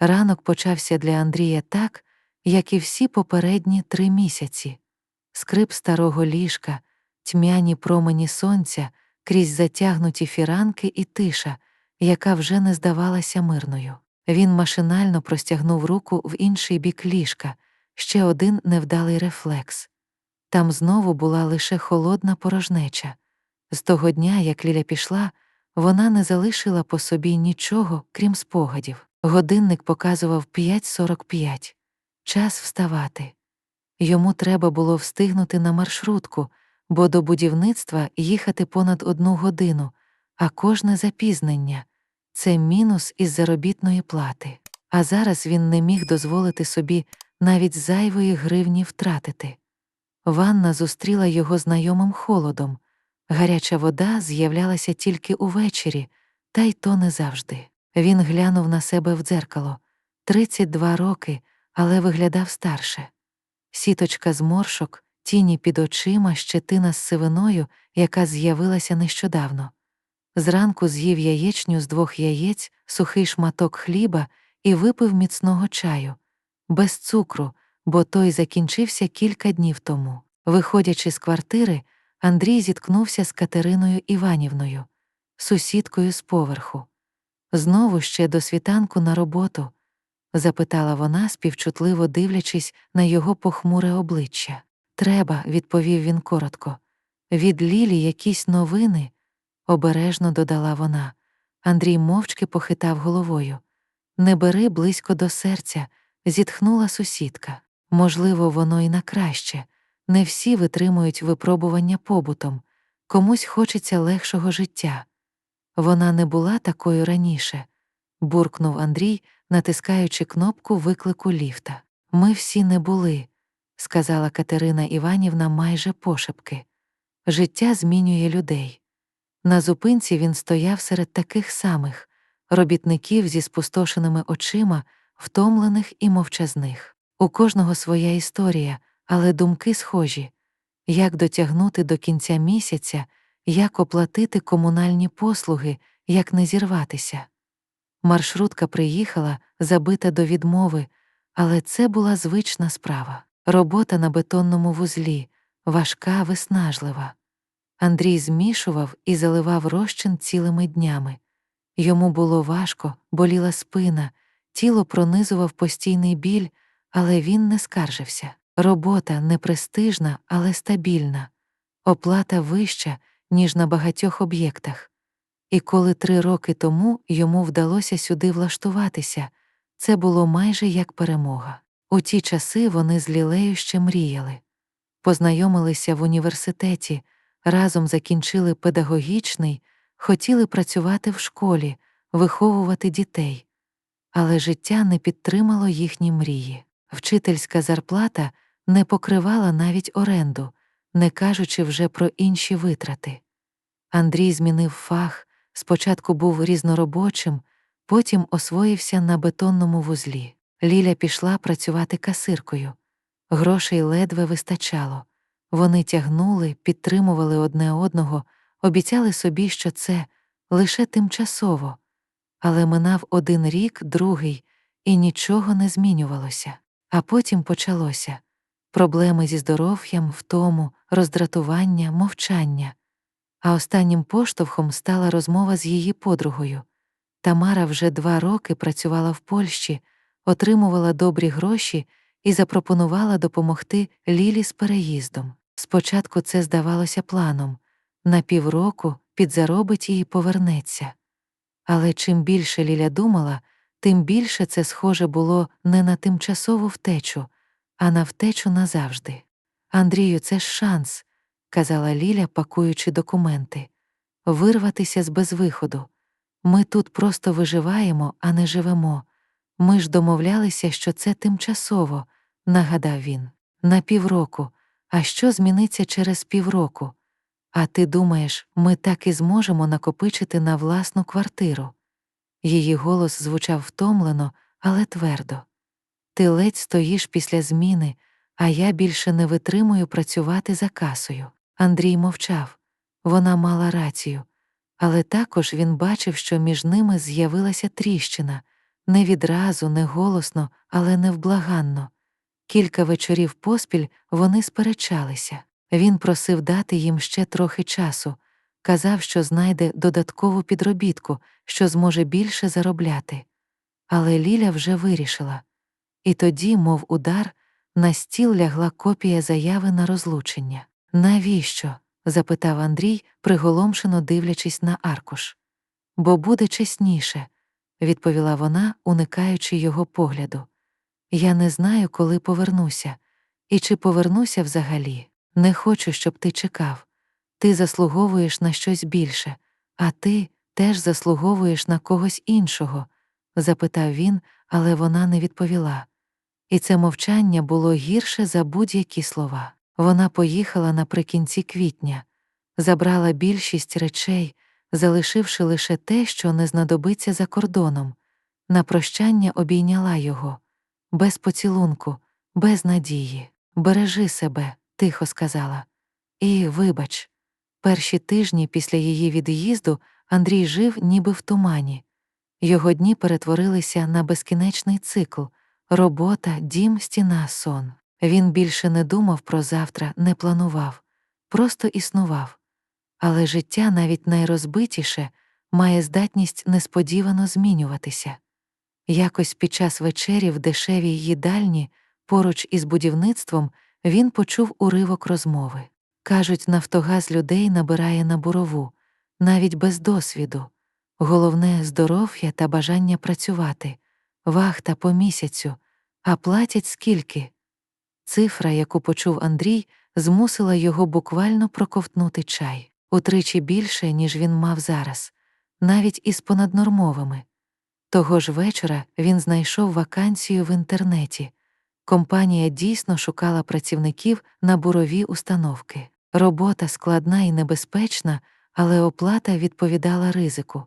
Ранок почався для Андрія так, як і всі попередні три місяці. Скрип старого ліжка, тьмяні промені сонця крізь затягнуті фіранки і тиша, яка вже не здавалася мирною. Він машинально простягнув руку в інший бік ліжка, ще один невдалий рефлекс. Там знову була лише холодна порожнеча. З того дня, як Ліля пішла, вона не залишила по собі нічого, крім спогадів. Годинник показував 5.45. Час вставати. Йому треба було встигнути на маршрутку, бо до будівництва їхати понад одну годину, а кожне запізнення це мінус із заробітної плати. А зараз він не міг дозволити собі навіть зайвої гривні втратити. Ванна зустріла його знайомим холодом. Гаряча вода з'являлася тільки увечері, та й то не завжди. Він глянув на себе в дзеркало 32 роки, але виглядав старше. Сіточка зморшок, тіні під очима, щетина з сивиною, яка з'явилася нещодавно. Зранку з'їв яєчню з двох яєць, сухий шматок хліба і випив міцного чаю, без цукру, бо той закінчився кілька днів тому. Виходячи з квартири, Андрій зіткнувся з Катериною Іванівною, сусідкою з поверху. Знову ще до світанку на роботу? запитала вона, співчутливо дивлячись на його похмуре обличчя. Треба, відповів він коротко. Від Лілі якісь новини, обережно додала вона. Андрій мовчки похитав головою. Не бери близько до серця, зітхнула сусідка. Можливо, воно і на краще. Не всі витримують випробування побутом, комусь хочеться легшого життя. Вона не була такою раніше, буркнув Андрій, натискаючи кнопку виклику ліфта. Ми всі не були, сказала Катерина Іванівна майже пошепки. Життя змінює людей. На зупинці він стояв серед таких самих робітників зі спустошеними очима, втомлених і мовчазних. У кожного своя історія, але думки схожі як дотягнути до кінця місяця, як оплатити комунальні послуги, як не зірватися. Маршрутка приїхала, забита до відмови, але це була звична справа. Робота на бетонному вузлі, важка, виснажлива. Андрій змішував і заливав розчин цілими днями. Йому було важко, боліла спина, тіло пронизував постійний біль, але він не скаржився. Робота непрестижна, але стабільна, оплата вища, ніж на багатьох об'єктах. І коли три роки тому йому вдалося сюди влаштуватися, це було майже як перемога. У ті часи вони з Лілею ще мріяли. Познайомилися в університеті, разом закінчили педагогічний, хотіли працювати в школі, виховувати дітей. Але життя не підтримало їхні мрії. Вчительська зарплата не покривала навіть оренду, не кажучи вже про інші витрати. Андрій змінив фах, спочатку був різноробочим, потім освоївся на бетонному вузлі. Ліля пішла працювати касиркою. Грошей ледве вистачало. Вони тягнули, підтримували одне одного, обіцяли собі, що це лише тимчасово, але минав один рік, другий, і нічого не змінювалося. А потім почалося проблеми зі здоров'ям, втому, роздратування, мовчання. А останнім поштовхом стала розмова з її подругою. Тамара вже два роки працювала в Польщі, отримувала добрі гроші і запропонувала допомогти Лілі з переїздом. Спочатку це здавалося планом на півроку підзаробить і повернеться. Але чим більше Ліля думала, тим більше це схоже було не на тимчасову втечу, а на втечу назавжди. Андрію, це ж шанс, казала Ліля, пакуючи документи, вирватися з безвиходу. Ми тут просто виживаємо, а не живемо. Ми ж домовлялися, що це тимчасово, нагадав він, на півроку. А що зміниться через півроку? А ти думаєш, ми так і зможемо накопичити на власну квартиру? Її голос звучав втомлено, але твердо. Ти ледь стоїш після зміни, а я більше не витримую працювати за касою. Андрій мовчав. Вона мала рацію, але також він бачив, що між ними з'явилася тріщина, Не відразу, не голосно, але невблаганно. Кілька вечорів поспіль вони сперечалися. Він просив дати їм ще трохи часу, казав, що знайде додаткову підробітку, що зможе більше заробляти. Але Ліля вже вирішила. І тоді, мов удар, на стіл лягла копія заяви на розлучення. Навіщо? запитав Андрій, приголомшено дивлячись на аркуш. Бо буде чесніше, відповіла вона, уникаючи його погляду. Я не знаю, коли повернуся, і чи повернуся взагалі. Не хочу, щоб ти чекав. Ти заслуговуєш на щось більше, а ти теж заслуговуєш на когось іншого, запитав він, але вона не відповіла. І це мовчання було гірше за будь-які слова. Вона поїхала наприкінці квітня, забрала більшість речей, залишивши лише те, що не знадобиться за кордоном. На прощання обійняла його, без поцілунку, без надії. Бережи себе, тихо сказала. І, вибач, перші тижні після її від'їзду Андрій жив ніби в тумані. Його дні перетворилися на безкінечний цикл робота, дім, стіна, сон. Він більше не думав про завтра, не планував, просто існував. Але життя, навіть найрозбитіше, має здатність несподівано змінюватися. Якось під час вечері в дешевій їдальні, поруч із будівництвом, він почув уривок розмови. Кажуть, Нафтогаз людей набирає на бурову, навіть без досвіду. Головне здоров'я та бажання працювати, вахта по місяцю, а платять скільки. Цифра, яку почув Андрій, змусила його буквально проковтнути чай утричі більше, ніж він мав зараз, навіть із понаднормовими. Того ж вечора він знайшов вакансію в інтернеті. Компанія дійсно шукала працівників на бурові установки. Робота складна і небезпечна, але оплата відповідала ризику.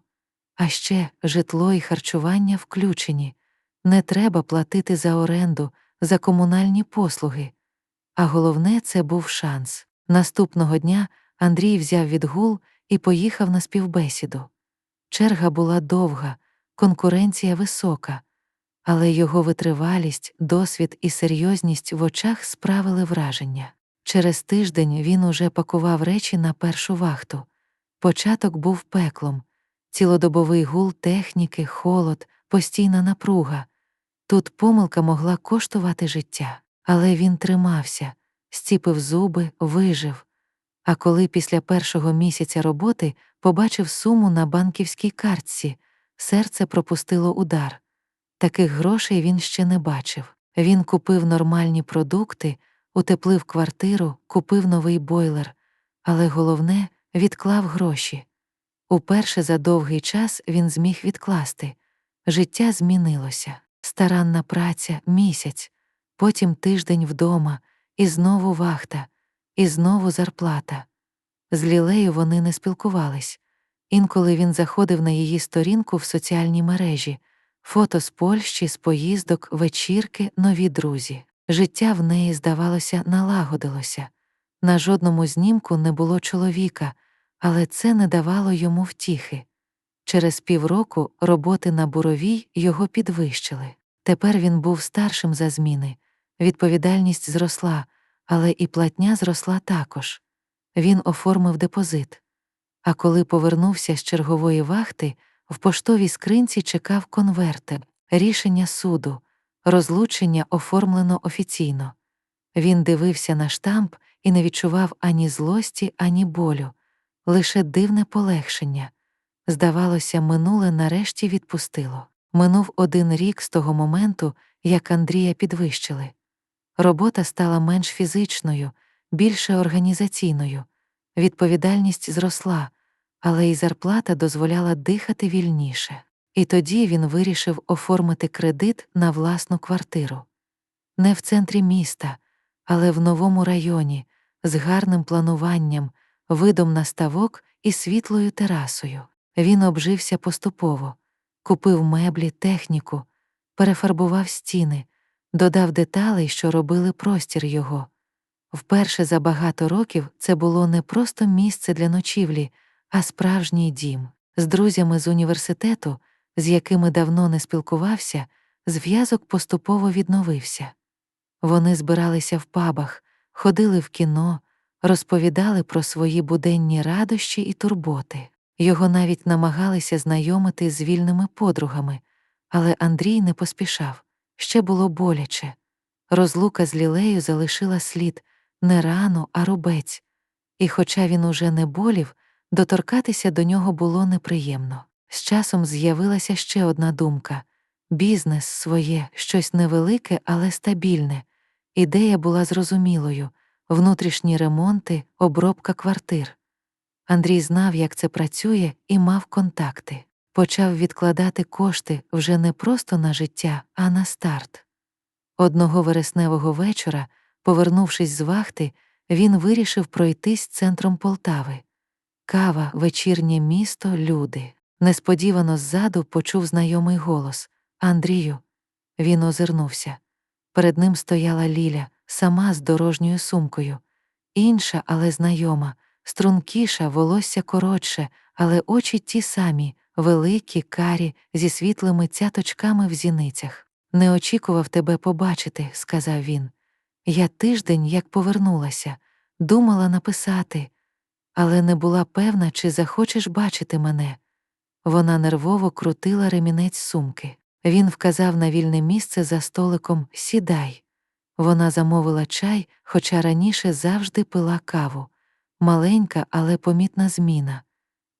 А ще житло і харчування включені. Не треба платити за оренду, за комунальні послуги. А головне, це був шанс. Наступного дня Андрій взяв відгул і поїхав на співбесіду. Черга була довга, конкуренція висока, але його витривалість, досвід і серйозність в очах справили враження. Через тиждень він уже пакував речі на першу вахту. Початок був пеклом, цілодобовий гул техніки, холод, постійна напруга. Тут помилка могла коштувати життя, але він тримався, стіпив зуби, вижив. А коли після першого місяця роботи побачив суму на банківській картці, серце пропустило удар. Таких грошей він ще не бачив. Він купив нормальні продукти, утеплив квартиру, купив новий бойлер, але головне відклав гроші. Уперше за довгий час він зміг відкласти. Життя змінилося. Старанна праця місяць, потім тиждень вдома, і знову вахта, і знову зарплата. З лілею вони не спілкувались. Інколи він заходив на її сторінку в соціальній мережі, фото з Польщі, з поїздок, вечірки, нові друзі. Життя в неї, здавалося, налагодилося. На жодному знімку не було чоловіка, але це не давало йому втіхи. Через півроку роботи на буровій його підвищили. Тепер він був старшим за зміни, відповідальність зросла, але і платня зросла також. Він оформив депозит. А коли повернувся з чергової вахти, в поштовій скринці чекав конвертер, рішення суду, розлучення оформлено офіційно. Він дивився на штамп і не відчував ані злості, ані болю, лише дивне полегшення. Здавалося, минуле нарешті відпустило. Минув один рік з того моменту, як Андрія підвищили. Робота стала менш фізичною, більше організаційною, відповідальність зросла, але й зарплата дозволяла дихати вільніше. І тоді він вирішив оформити кредит на власну квартиру. Не в центрі міста, але в новому районі, з гарним плануванням, видом на ставок і світлою терасою. Він обжився поступово, купив меблі, техніку, перефарбував стіни, додав деталей, що робили простір його. Вперше за багато років це було не просто місце для ночівлі, а справжній дім. З друзями з університету з якими давно не спілкувався, зв'язок поступово відновився. Вони збиралися в пабах, ходили в кіно, розповідали про свої буденні радощі і турботи. Його навіть намагалися знайомити з вільними подругами, але Андрій не поспішав ще було боляче. Розлука з лілею залишила слід не рану, а рубець, і, хоча він уже не болів, доторкатися до нього було неприємно. З часом з'явилася ще одна думка бізнес своє, щось невелике, але стабільне. Ідея була зрозумілою внутрішні ремонти, обробка квартир. Андрій знав, як це працює, і мав контакти. Почав відкладати кошти вже не просто на життя, а на старт. Одного вересневого вечора, повернувшись з вахти, він вирішив пройтись центром Полтави. Кава, вечірнє місто, люди. Несподівано ззаду почув знайомий голос Андрію. Він озирнувся. Перед ним стояла Ліля, сама з дорожньою сумкою, інша, але знайома, стрункіша, волосся коротше, але очі ті самі, великі, карі, зі світлими цяточками в зіницях. Не очікував тебе побачити, сказав він. Я тиждень, як повернулася, думала написати, але не була певна, чи захочеш бачити мене. Вона нервово крутила ремінець сумки. Він вказав на вільне місце за столиком Сідай. Вона замовила чай, хоча раніше завжди пила каву. Маленька, але помітна зміна.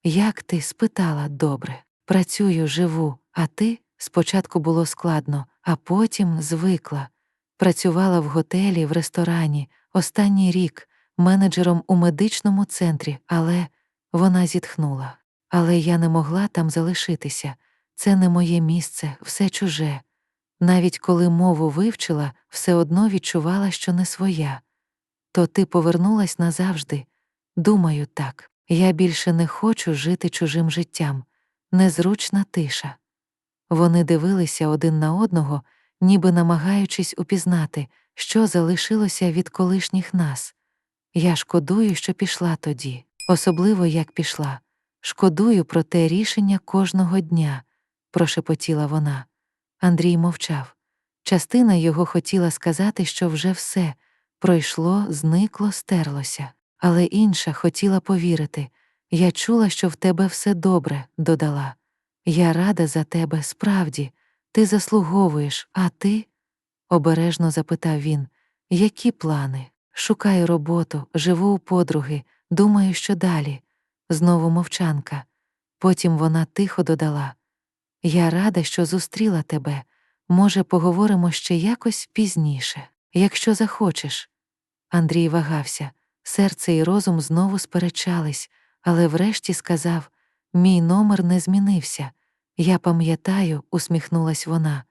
Як ти? спитала добре. Працюю, живу, а ти спочатку було складно, а потім звикла. Працювала в готелі, в ресторані, останній рік, менеджером у медичному центрі, але вона зітхнула. Але я не могла там залишитися. Це не моє місце, все чуже. Навіть коли мову вивчила, все одно відчувала, що не своя. То ти повернулась назавжди. Думаю, так. Я більше не хочу жити чужим життям. Незручна тиша. Вони дивилися один на одного, ніби намагаючись упізнати, що залишилося від колишніх нас. Я шкодую, що пішла тоді, особливо як пішла. Шкодую про те рішення кожного дня, прошепотіла вона. Андрій мовчав. Частина його хотіла сказати, що вже все пройшло, зникло, стерлося, але інша хотіла повірити. Я чула, що в тебе все добре, додала. Я рада за тебе, справді, ти заслуговуєш, а ти? обережно запитав він, які плани? Шукаю роботу, живу у подруги, думаю, що далі. Знову мовчанка. Потім вона тихо додала Я рада, що зустріла тебе. Може, поговоримо ще якось пізніше, якщо захочеш. Андрій вагався, серце і розум знову сперечались, але врешті сказав Мій номер не змінився. Я пам'ятаю, усміхнулась вона,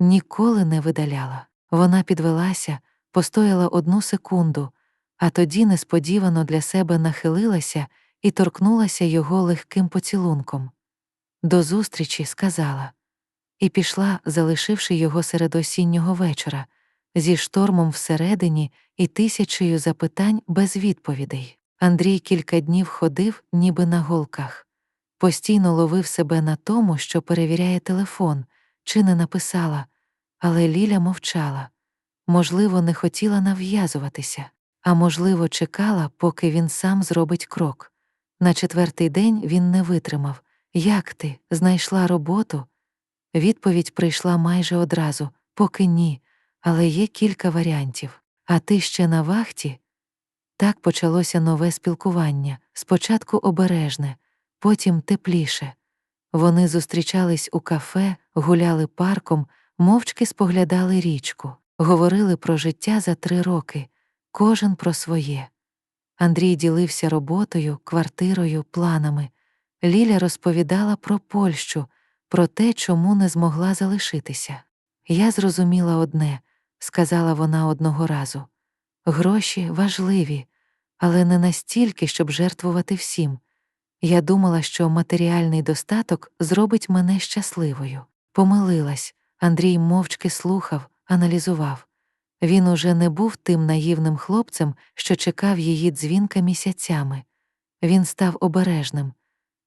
ніколи не видаляла. Вона підвелася, постояла одну секунду, а тоді несподівано для себе нахилилася і торкнулася його легким поцілунком. До зустрічі сказала, і пішла, залишивши його серед осіннього вечора, зі штормом всередині і тисячею запитань без відповідей. Андрій кілька днів ходив, ніби на голках, постійно ловив себе на тому, що перевіряє телефон, чи не написала, але Ліля мовчала. Можливо, не хотіла нав'язуватися, а можливо, чекала, поки він сам зробить крок. На четвертий день він не витримав Як ти знайшла роботу? Відповідь прийшла майже одразу, поки ні, але є кілька варіантів. А ти ще на вахті? Так почалося нове спілкування, спочатку обережне, потім тепліше. Вони зустрічались у кафе, гуляли парком, мовчки споглядали річку, говорили про життя за три роки, кожен про своє. Андрій ділився роботою, квартирою, планами. Ліля розповідала про Польщу, про те, чому не змогла залишитися. Я зрозуміла одне, сказала вона одного разу. Гроші важливі, але не настільки, щоб жертвувати всім. Я думала, що матеріальний достаток зробить мене щасливою. Помилилась, Андрій мовчки слухав, аналізував. Він уже не був тим наївним хлопцем, що чекав її дзвінка місяцями. Він став обережним.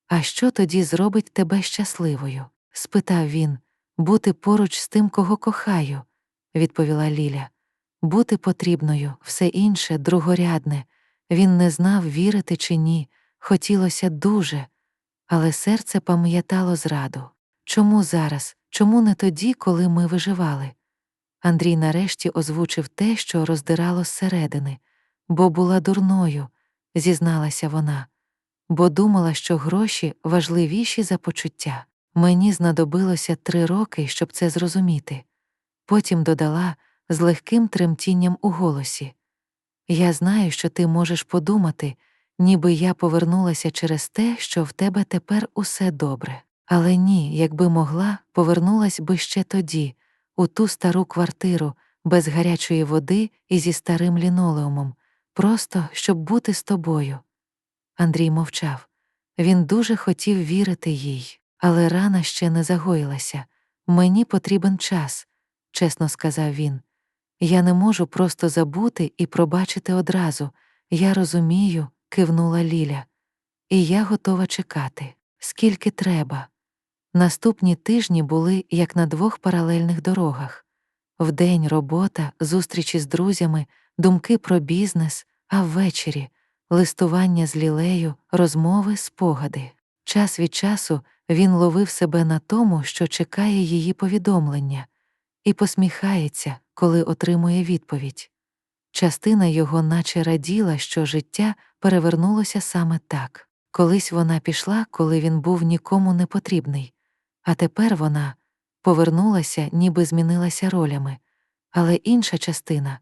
А що тоді зробить тебе щасливою? спитав він. Бути поруч з тим, кого кохаю, відповіла Ліля. Бути потрібною, все інше другорядне. Він не знав, вірити чи ні, хотілося дуже, але серце пам'ятало зраду. Чому зараз, чому не тоді, коли ми виживали? Андрій нарешті озвучив те, що роздирало зсередини, бо була дурною, зізналася вона, бо думала, що гроші важливіші за почуття. Мені знадобилося три роки, щоб це зрозуміти. Потім додала з легким тремтінням у голосі Я знаю, що ти можеш подумати, ніби я повернулася через те, що в тебе тепер усе добре. Але ні, якби могла, повернулась би ще тоді, у ту стару квартиру, без гарячої води і зі старим лінолеумом, просто щоб бути з тобою. Андрій мовчав. Він дуже хотів вірити їй, але рана ще не загоїлася. Мені потрібен час, чесно сказав він. Я не можу просто забути і пробачити одразу. Я розумію, кивнула Ліля. І я готова чекати, скільки треба. Наступні тижні були як на двох паралельних дорогах вдень робота, зустрічі з друзями, думки про бізнес, а ввечері листування з лілею, розмови, спогади. Час від часу він ловив себе на тому, що чекає її повідомлення, і посміхається, коли отримує відповідь. Частина його наче раділа, що життя перевернулося саме так. Колись вона пішла, коли він був нікому не потрібний, а тепер вона повернулася, ніби змінилася ролями. Але інша частина,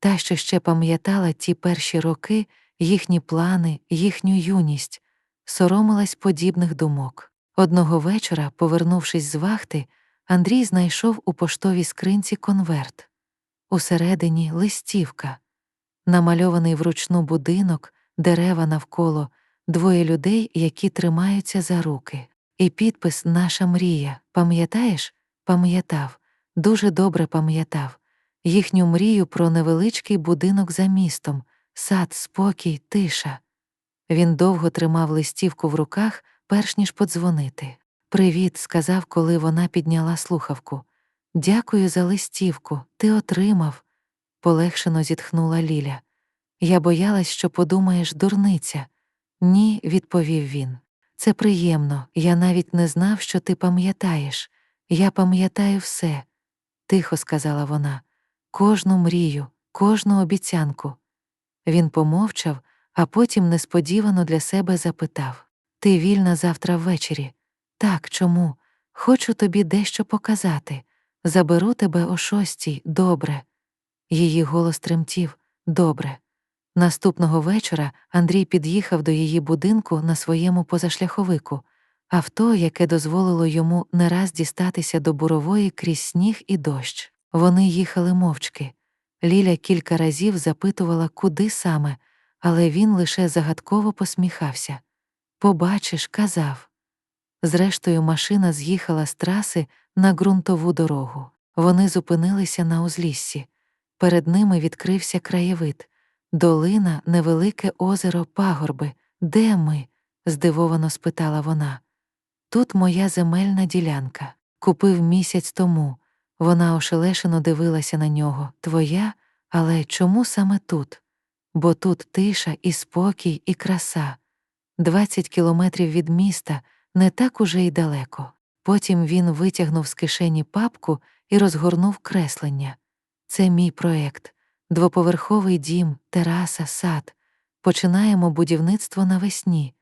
та, що ще пам'ятала ті перші роки, їхні плани, їхню юність, соромилась подібних думок. Одного вечора, повернувшись з вахти, Андрій знайшов у поштовій скринці конверт. Усередині листівка, намальований вручну будинок, дерева навколо, двоє людей, які тримаються за руки. І підпис Наша мрія. Пам'ятаєш? Пам'ятав, дуже добре пам'ятав їхню мрію про невеличкий будинок за містом, сад, спокій, тиша. Він довго тримав листівку в руках, перш ніж подзвонити. Привіт, сказав, коли вона підняла слухавку. Дякую за листівку, ти отримав, полегшено зітхнула Ліля. Я боялась, що подумаєш, дурниця. Ні, відповів він. Це приємно, я навіть не знав, що ти пам'ятаєш. Я пам'ятаю все, тихо сказала вона, кожну мрію, кожну обіцянку. Він помовчав, а потім несподівано для себе запитав Ти вільна завтра ввечері? Так, чому? Хочу тобі дещо показати. Заберу тебе о шостій, добре. Її голос тремтів добре. Наступного вечора Андрій під'їхав до її будинку на своєму позашляховику, авто, яке дозволило йому не раз дістатися до бурової крізь сніг і дощ. Вони їхали мовчки. Ліля кілька разів запитувала, куди саме, але він лише загадково посміхався. Побачиш, казав. Зрештою, машина з'їхала з траси на ґрунтову дорогу. Вони зупинилися на узліссі. Перед ними відкрився краєвид. Долина, невелике озеро, пагорби. Де ми? здивовано спитала вона. Тут моя земельна ділянка. Купив місяць тому. Вона ошелешено дивилася на нього. Твоя, але чому саме тут? Бо тут тиша і спокій, і краса. Двадцять кілометрів від міста не так уже й далеко. Потім він витягнув з кишені папку і розгорнув креслення. Це мій проект двоповерховий дім, тераса, сад. Починаємо будівництво навесні.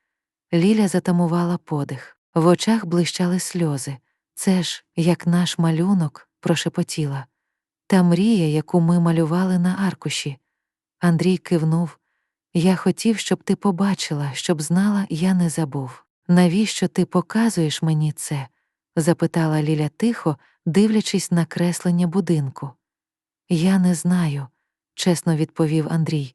Ліля затамувала подих, в очах блищали сльози. Це ж, як наш малюнок, прошепотіла. Та мрія, яку ми малювали на аркуші. Андрій кивнув. Я хотів, щоб ти побачила, щоб знала, я не забув. Навіщо ти показуєш мені це? запитала Ліля тихо, дивлячись на креслення будинку. Я не знаю, чесно відповів Андрій.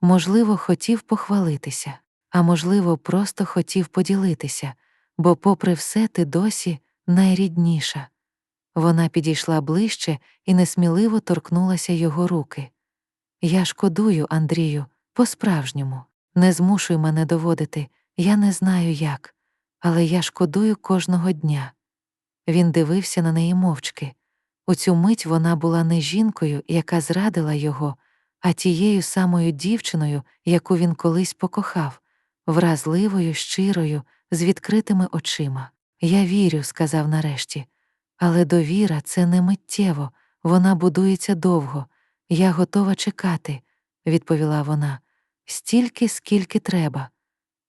Можливо, хотів похвалитися, а можливо, просто хотів поділитися, бо, попри все, ти досі найрідніша. Вона підійшла ближче і несміливо торкнулася його руки. Я шкодую, Андрію, по-справжньому, не змушуй мене доводити, я не знаю як, але я шкодую кожного дня. Він дивився на неї мовчки. У цю мить вона була не жінкою, яка зрадила його, а тією самою дівчиною, яку він колись покохав, вразливою, щирою, з відкритими очима. Я вірю, сказав нарешті. Але довіра це не миттєво, вона будується довго. Я готова чекати, відповіла вона, стільки, скільки треба.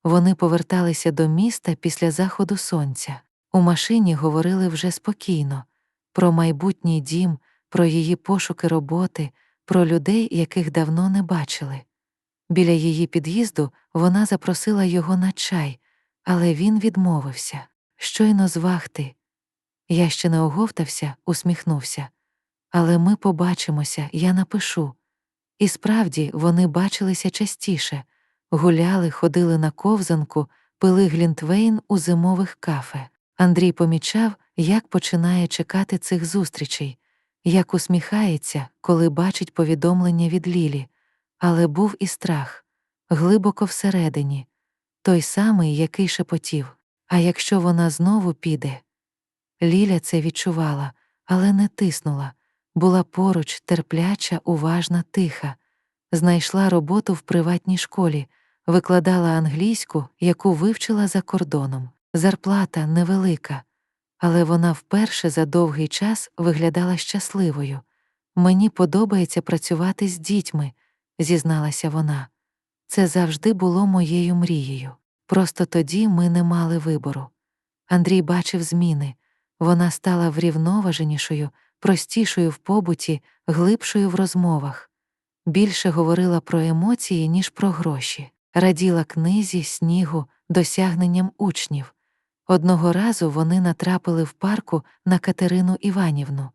Вони поверталися до міста після заходу сонця. У машині говорили вже спокійно про майбутній дім, про її пошуки роботи, про людей, яких давно не бачили. Біля її під'їзду вона запросила його на чай, але він відмовився. Щойно з вахти. Я ще не оговтався, усміхнувся. Але ми побачимося, я напишу. І справді вони бачилися частіше, гуляли, ходили на ковзанку, пили глінтвейн у зимових кафе. Андрій помічав, як починає чекати цих зустрічей, як усміхається, коли бачить повідомлення від Лілі, але був і страх глибоко всередині, той самий, який шепотів. А якщо вона знову піде? Ліля це відчувала, але не тиснула, була поруч, терпляча, уважна, тиха, знайшла роботу в приватній школі, викладала англійську, яку вивчила за кордоном. Зарплата невелика, але вона вперше за довгий час виглядала щасливою. Мені подобається працювати з дітьми, зізналася вона. Це завжди було моєю мрією. Просто тоді ми не мали вибору. Андрій бачив зміни, вона стала врівноваженішою, простішою в побуті, глибшою в розмовах. Більше говорила про емоції, ніж про гроші, раділа книзі, снігу, досягненням учнів. Одного разу вони натрапили в парку на Катерину Іванівну.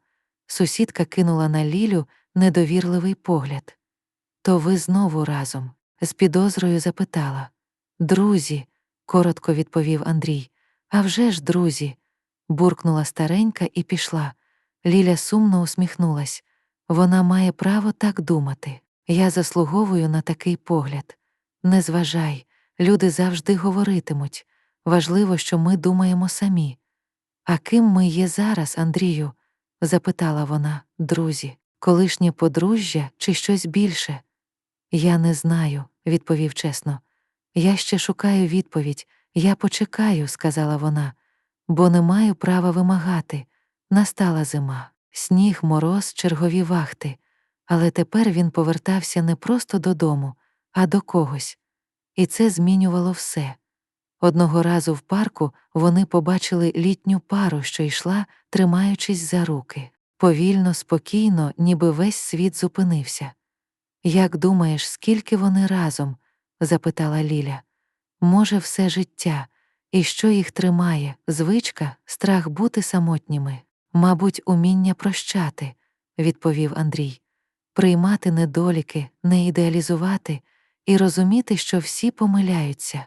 Сусідка кинула на Лілю недовірливий погляд. То ви знову разом? з підозрою запитала. Друзі, коротко відповів Андрій. «А вже ж, друзі. буркнула старенька і пішла. Ліля сумно усміхнулась. Вона має право так думати. Я заслуговую на такий погляд. Не зважай, люди завжди говоритимуть. Важливо, що ми думаємо самі. А ким ми є зараз, Андрію? запитала вона, друзі, колишнє подружжя чи щось більше? Я не знаю, відповів чесно. Я ще шукаю відповідь, я почекаю, сказала вона, бо не маю права вимагати. Настала зима, сніг, мороз, чергові вахти, але тепер він повертався не просто додому, а до когось. І це змінювало все. Одного разу в парку вони побачили літню пару, що йшла, тримаючись за руки. Повільно, спокійно, ніби весь світ зупинився. Як думаєш, скільки вони разом? запитала Ліля. Може, все життя, і що їх тримає, звичка, страх бути самотніми, мабуть, уміння прощати, відповів Андрій, приймати недоліки, не ідеалізувати і розуміти, що всі помиляються.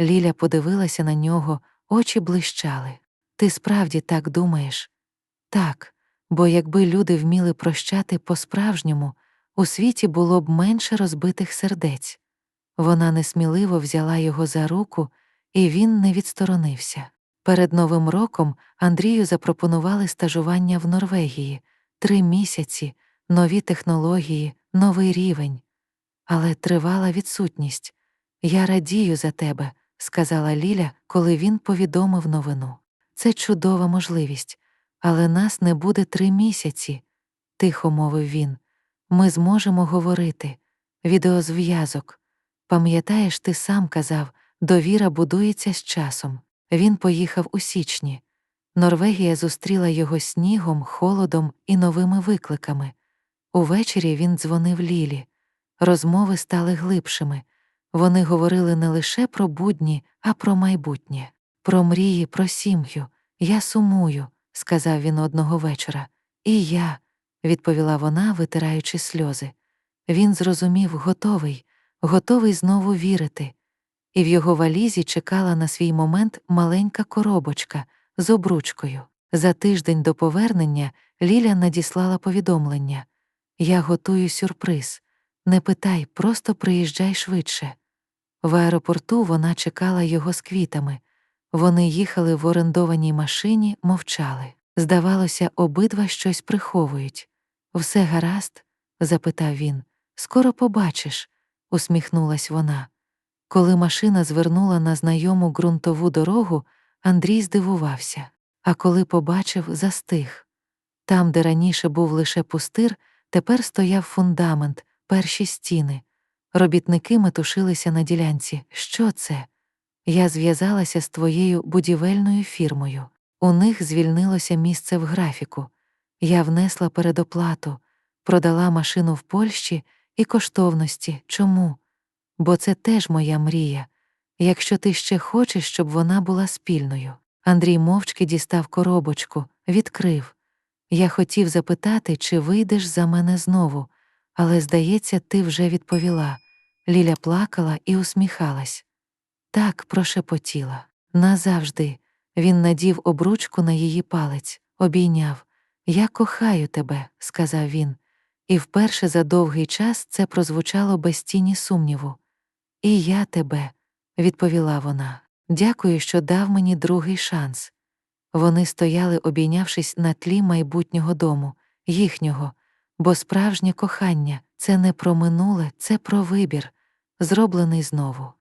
Ліля подивилася на нього, очі блищали. Ти справді так думаєш? Так, бо якби люди вміли прощати по-справжньому, у світі було б менше розбитих сердець. Вона несміливо взяла його за руку, і він не відсторонився. Перед Новим роком Андрію запропонували стажування в Норвегії три місяці, нові технології, новий рівень. Але тривала відсутність. Я радію за тебе, сказала Ліля, коли він повідомив новину. Це чудова можливість, але нас не буде три місяці, тихо мовив він. Ми зможемо говорити. Відеозв'язок. Пам'ятаєш, ти сам казав, довіра будується з часом. Він поїхав у січні. Норвегія зустріла його снігом, холодом і новими викликами. Увечері він дзвонив Лілі. Розмови стали глибшими. Вони говорили не лише про будні, а про майбутнє, про мрії, про сім'ю. Я сумую, сказав він одного вечора. І я, відповіла вона, витираючи сльози. Він зрозумів, готовий, готовий знову вірити. І в його валізі чекала на свій момент маленька коробочка з обручкою. За тиждень до повернення Ліля надіслала повідомлення Я готую сюрприз. Не питай, просто приїжджай швидше. В аеропорту вона чекала його з квітами. Вони їхали в орендованій машині, мовчали. Здавалося, обидва щось приховують. Все гаразд? запитав він. Скоро побачиш, усміхнулась вона. Коли машина звернула на знайому ґрунтову дорогу, Андрій здивувався, а коли побачив, застиг. Там, де раніше був лише пустир, тепер стояв фундамент, перші стіни. Робітники метушилися на ділянці. Що це? Я зв'язалася з твоєю будівельною фірмою. У них звільнилося місце в графіку. Я внесла передоплату, продала машину в Польщі і коштовності. Чому? Бо це теж моя мрія. Якщо ти ще хочеш, щоб вона була спільною. Андрій мовчки дістав коробочку, відкрив. Я хотів запитати, чи вийдеш за мене знову, але, здається, ти вже відповіла. Ліля плакала і усміхалась. Так прошепотіла. Назавжди. Він надів обручку на її палець, обійняв. Я кохаю тебе, сказав він, і вперше за довгий час це прозвучало без тіні сумніву. І я тебе, відповіла вона. Дякую, що дав мені другий шанс. Вони стояли, обійнявшись на тлі майбутнього дому, їхнього, бо справжнє кохання це не про минуле, це про вибір, зроблений знову.